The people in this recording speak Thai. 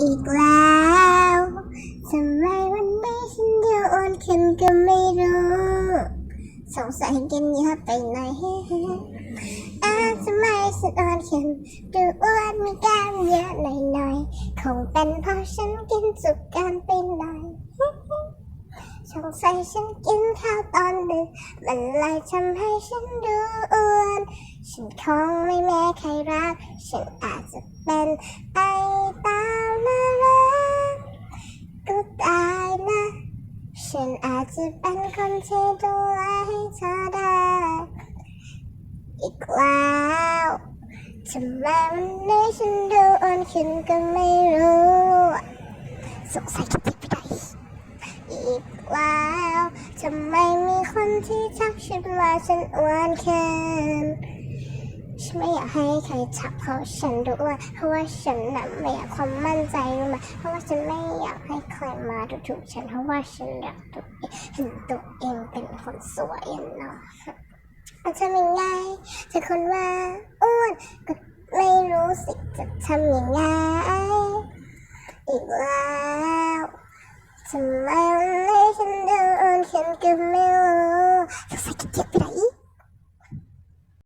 อีกแล้วทำไมวันนี้ฉันดูอ่อนขึ้นก็ไม่รู้สงสัยกินเยอะไปหน่อยอ้าวทำไมฉันอ่อนขึ้นดูอ้วนมีกล้ามเยอะหน่อยๆคงเป็นเพราะฉันกินสุกกันไปหน่อยสงสัยฉันกินข้าวตอนดึกมันเลยทำให้ฉันดูอ้วนฉันคงไม่แม้ใครรัก ฉันอาจจะเป็น ฉันอาจจะเป็นคนที่ดูแลให้เธอได้ อีกแล้วทำไมวันนี้ฉันดูอ่อนขึ้นก็ไม่รู้สงสัยจะติดไปได้อีกแล้วทำไมมีคนที่ทักฉันว่าฉันอ้วนขึ้นฉันไม่อยากให้ใครทักเพราะฉันดูอ้วนเพราะว่าฉันน่ะไม่อยากความมั่นใจรู้ไหม อยากให้ใครมาดูถูกฉันเพราะว่าฉันรักตัวเองเห็นตัวเองเป็นคนสวยอะเนาะจะทำยังไงถ้าคนว่าอ้วนก็ไม่รู้สิจะทำยังไงอีกแล้วทำไมวันนี้ฉันเดินฉันก็ไม่รู้สงสัยจะเจ็บไป